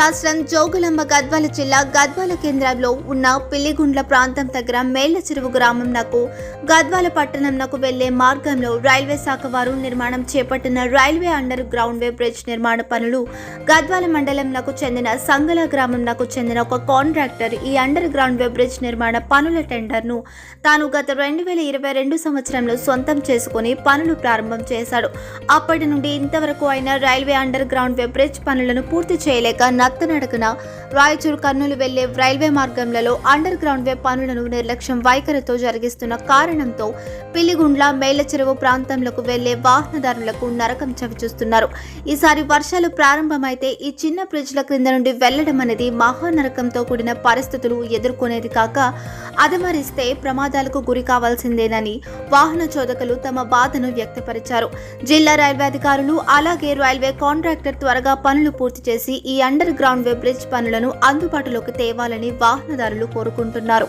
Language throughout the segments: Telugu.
రాష్ట్రం జోగులమ్మ గద్వాల జిల్లా గద్వాల కేంద్రంలో ఉన్న పిల్లిగుండ్ల ప్రాంతం దగ్గర మేళ్ళ చెరువు గ్రామంనకు గద్వాల పట్టణంనకు వెళ్ళే మార్గంలో రైల్వే శాఖ వారు నిర్మాణం చేపట్టిన railway under ground way bridge నిర్మాణ పనులు గద్వాల మండలంనకు చెందిన సంగల గ్రామంనకు చెందిన ఒక కాంట్రాక్టర్ ఈ అండర్ గ్రౌండ్ వే బ్రిడ్జ్ నిర్మాణ పనుల టెండర్ను తాను గత రెండు వేల ఇరవై రెండు సంవత్సరంలో సొంతం చేసుకుని పనులు ప్రారంభం చేశాడు. అప్పటి నుండి ఇంతవరకు అయిన railway under ground way bridge పనులను పూర్తి చేయలేక నత్తనడకన రాయచూరు కర్నూలు వెళ్ళే రైల్వే మార్గంలో అండర్ గ్రౌండ్ వే పనులను నిర్లక్ష్యం వైఖరితో జరిగిస్తున్న కారణంతో పిల్లిగుండ్ల మేళ్ళ చెరువు ప్రాంతంలోకి వెళ్ళే వాహనదారులకు నరకం చవిచూస్తున్నారు. ఈసారి వర్షాలు ప్రారంభమైతే ఈ చిన్న బ్రిడ్జ్ల క్రింద నుండి వెళ్ళడం అనేది మహానరకంతో కూడిన పరిస్థితులు ఎదుర్కొనేది కాక అదమరిస్తే ప్రమాదాలకు గురి కావాల్సిందేనని వాహన చోదకులు తమ బాధను వ్యక్తపరిచారు. జిల్లా రైల్వే అధికారులు అలాగే రైల్వే కాంట్రాక్టర్ త్వరగా పనులు పూర్తి చేసి ఈ అండర్ గ్రౌండ్ వే బ్రిడ్జ్ పనులను అందుబాటులోకి తేవాలని వాహనదారులు కోరుకుంటున్నారు.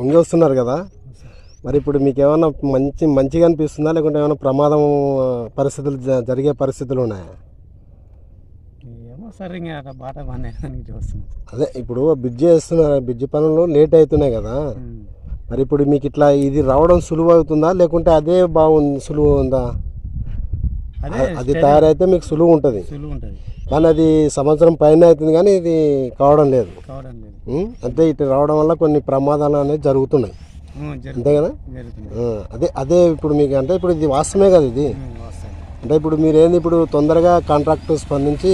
ఉంగొస్తున్నారు కదా? మరి ఇప్పుడు మీకు ఏమైనా మంచి మంచిగా అనిపిస్తుందా? లేకుంటే ఏమైనా ప్రమాదం పరిస్థితులు జరిగే పరిస్థితులు ఉన్నాయా? అదే ఇప్పుడు బ్రిడ్జ్ చేస్తున్నారు బ్రిడ్జ్ పనులు లేట్ అవుతున్నాయి కదా? మరి ఇప్పుడు మీకు ఇట్లా ఇది రావడం సులువు అవుతుందా? లేకుంటే అదే బాగుంది సులువు ఉందా? అదే తయారైతే మీకు సులువు ఉంటుంది. కానీ అది సంవత్సరం పైన అవుతుంది కానీ ఇది కావడం లేదు? అంతే ఇటు రావడం వల్ల కొన్ని ప్రమాదాలు అనేది జరుగుతున్నాయి. అంతే కదా? అదే అదే ఇప్పుడు మీకు అంటే ఇప్పుడు ఇది వాస్తవమే కదా ఇది? అంటే ఇప్పుడు మీరు ఏంది ఇప్పుడు తొందరగా కాంట్రాక్ట్ స్పందించి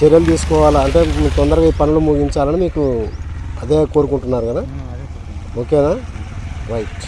చర్యలు తీసుకోవాలా? అంటే మీరు తొందరగా ఈ పనులు ముగించాలని మీకు అదే కోరుకుంటున్నారు కదా. ఓకేనా? రైట్.